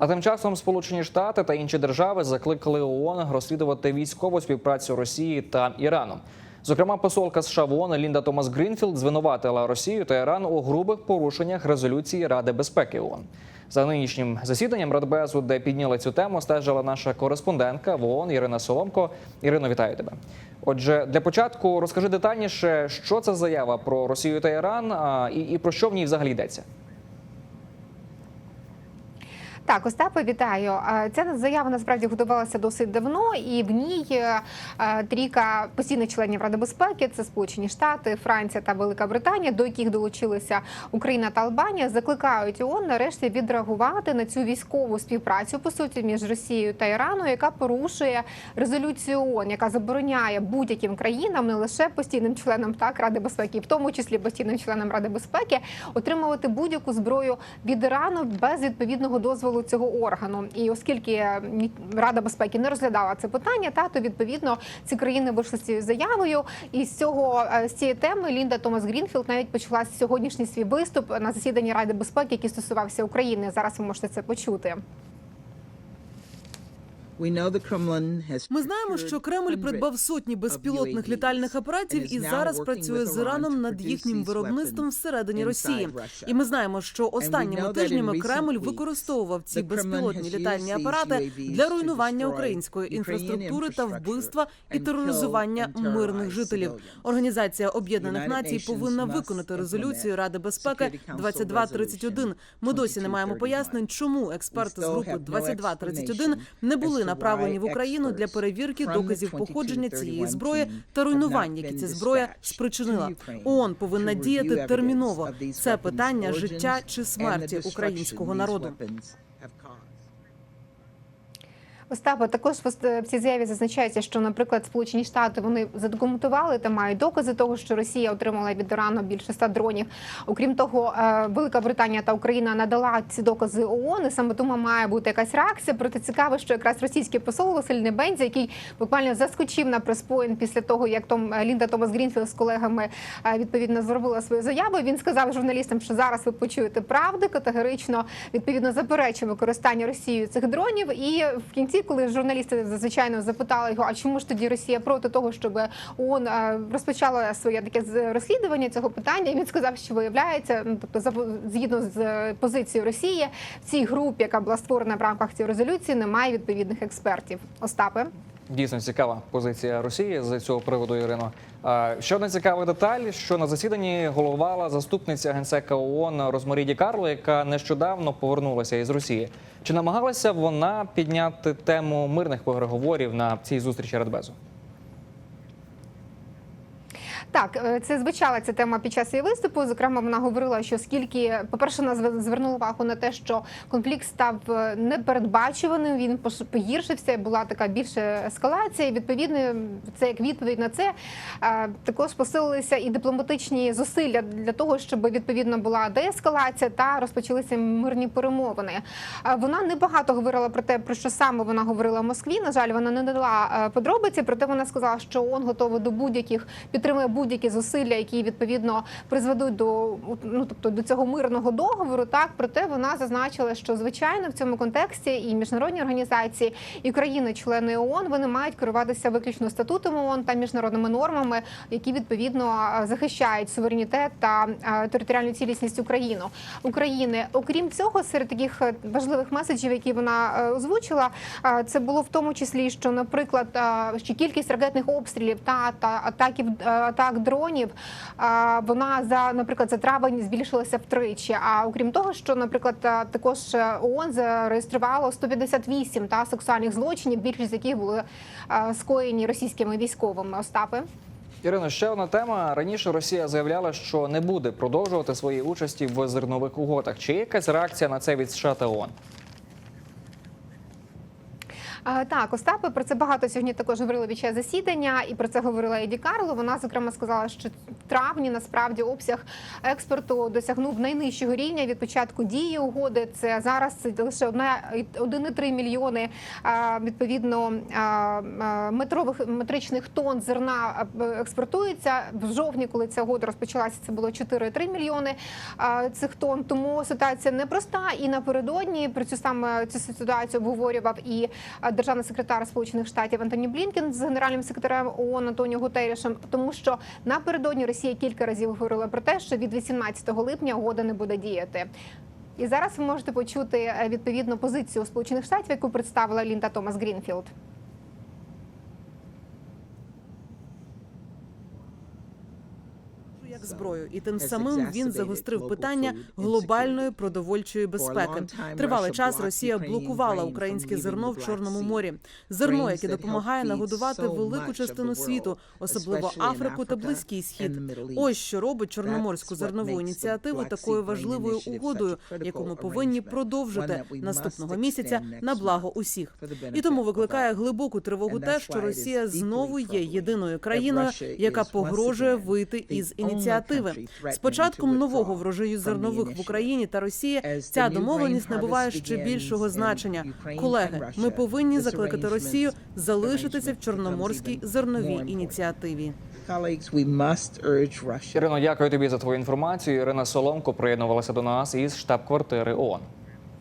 А тим часом Сполучені Штати та інші держави закликали ООН розслідувати військову співпрацю Росії та Ірану. Зокрема, посолка США в ООН Лінда Томас Грінфілд звинуватила Росію та Іран у грубих порушеннях резолюції Ради безпеки ООН. За нинішнім засіданням Радбезу, де підняли цю тему, стежила наша кореспондентка в ООН Ірина Соломко. Ірино, вітаю тебе. Отже, для початку розкажи детальніше, що це заява про Росію та Іран і, і про що в ній взагалі йдеться. Так, Остапе, вітаю. Ця заява насправді готувалася досить давно, і в ній е, е, трійка постійних членів Ради безпеки це Сполучені Штати, Франція та Велика Британія, до яких долучилися Україна та Албанія, закликають ООН нарешті відреагувати на цю військову співпрацю по суті між Росією та Іраном, яка порушує резолюцію ООН, яка забороняє будь-яким країнам, не лише постійним членам так Ради безпеки, в тому числі постійним членам Ради безпеки, отримувати будь-яку зброю від Ірану без відповідного дозволу цього органу. І оскільки ні- Рада безпеки не розглядала це питання, та то відповідно ці країни вийшли з цією заявою. І з цього е, з цієї теми Лінда Томас Грінфілд навіть почала сьогоднішній свій виступ на засіданні Ради безпеки, який стосувався України. Зараз ви можете це почути. Ми знаємо, що Кремль придбав сотні безпілотних літальних апаратів і зараз працює з Іраном над їхнім виробництвом всередині Росії. І ми знаємо, що останніми тижнями Кремль використовував ці безпілотні літальні апарати для руйнування української інфраструктури та вбивства і тероризування мирних жителів. Організація Об'єднаних Націй повинна виконати резолюцію Ради безпеки 2231. Ми досі не маємо пояснень, чому експерти з групи 2231 не були направлені в Україну для перевірки доказів походження цієї зброї та руйнувань, які ця зброя спричинила. ООН повинна діяти терміново. Це питання життя чи смерті українського народу. Остапа також в цій заяві зазначається, що, наприклад, Сполучені Штати вони задокументували та мають докази того, що Росія отримала від Ірану більше ста дронів. Окрім того, е, Велика Британія та Україна надала ці докази ООН, і саме тому має бути якась реакція. Проте цікаво, що якраз російський посол Василь Небензя, який буквально заскочив на преспоін після того, як Том е, Лінда Томас Грінфілд з колегами е, відповідно зробила свою заяву. Він сказав журналістам, що зараз ви почуєте правду категорично відповідно заперечує використання Росією цих дронів. І в кінці, коли журналісти звичайно запитали його, а чому ж тоді Росія проти того, щоб ООН е, розпочала своє таке розслідування цього питання, він сказав, що виявляється, ну тобто згідно з е, позицією Росії, в цій групі, яка була створена в рамках цієї резолюції, немає відповідних експертів. Остапе. Дійсно цікава позиція Росії з цього приводу, Ірино. Ще одна цікава деталь, що на засіданні головувала заступниця генсека ООН Розмарі Ді Карло, яка нещодавно повернулася із Росії. Чи намагалася вона підняти тему мирних переговорів на цій зустрічі Радбезу? Так, е, це звучала ця тема під час її виступу. Зокрема, вона говорила, що скільки, по-перше, вона звернула увагу на те, що конфлікт став е, непередбачуваним. Він погіршився. Була така більша ескалація. І, Відповідно, це як відповідь на це е, також посилилися і дипломатичні зусилля для того, щоб відповідно була деескалація та розпочалися мирні перемовини. Вона небагато говорила про те, про що саме вона говорила в Москві. На жаль, вона не надала е, подробиці. Проте вона сказала, що ООН готова до будь-яких підтримує будь-які зусилля, які відповідно призведуть до ну тобто до цього мирного договору. Так проте вона зазначила, що звичайно в цьому контексті і міжнародні організації, і країни-члени ООН вони мають керуватися виключно статутом ООН та міжнародними нормами, які відповідно захищають суверенітет та територіальну цілісність України. України. Окрім цього, серед таких е, важливих меседжів, які вона е, озвучила, це було в тому числі, що, наприклад, що кількість ракетних обстрілів та, та атаків е, атак дронів вона за, наприклад, за травень збільшилася втричі. А окрім того, що, наприклад, також е, ООН зареєструвало 158 та сексуальних злочинів, більшість з яких були скоєні російськими військовими. Остапи. Ірино, ще одна тема. Раніше Росія заявляла, що не буде продовжувати свої участі в зернових угодах. Чи є якась реакція на це від США та ООН? Так, Остапе, про це багато сьогодні також говорили під час засідання, і про це говорила Еді Карло. Вона зокрема сказала, що в травні насправді обсяг експорту досягнув найнижчого рівня від початку дії угоди. Це зараз це лише одна 1,3 мільйони відповідно метрових метричних тонн зерна експортується в жовтні, коли ця угода розпочалася. Це було 4,3 мільйони цих тонн. Тому ситуація непроста. І напередодні про цю саме цю ситуацію обговорював і державний секретар Сполучених Штатів Антоні Блінкен з генеральним секретарем ООН Антоніо Гутерішем, тому що напередодні Росія кілька разів говорила про те, що від 18 липня угода не буде діяти. І зараз ви можете почути е, відповідну позицію Сполучених Штатів, яку представила Лінда Томас Грінфілд. як зброю, і тим самим він загострив питання глобальної продовольчої безпеки. Тривалий час Росія блокувала українське зерно в Чорному морі. Зерно, яке допомагає нагодувати велику частину світу, особливо Африку та Близький Схід. Ось що робить чорноморську зернову ініціативу такою важливою угодою, яку ми повинні продовжити наступного місяця на благо усіх. І тому викликає глибоку тривогу те, що Росія знову є єдиною країною, яка погрожує вийти із ініціативи. З початком нового врожаю зернових в Україні та Росії ця домовленість набуває ще більшого значення. Колеги, ми повинні закликати Росію залишитися в чорноморській зерновій ініціативі. Ірино, дякую тобі за твою інформацію. Ірина Соломко приєднувалася до нас із штаб-квартири ООН.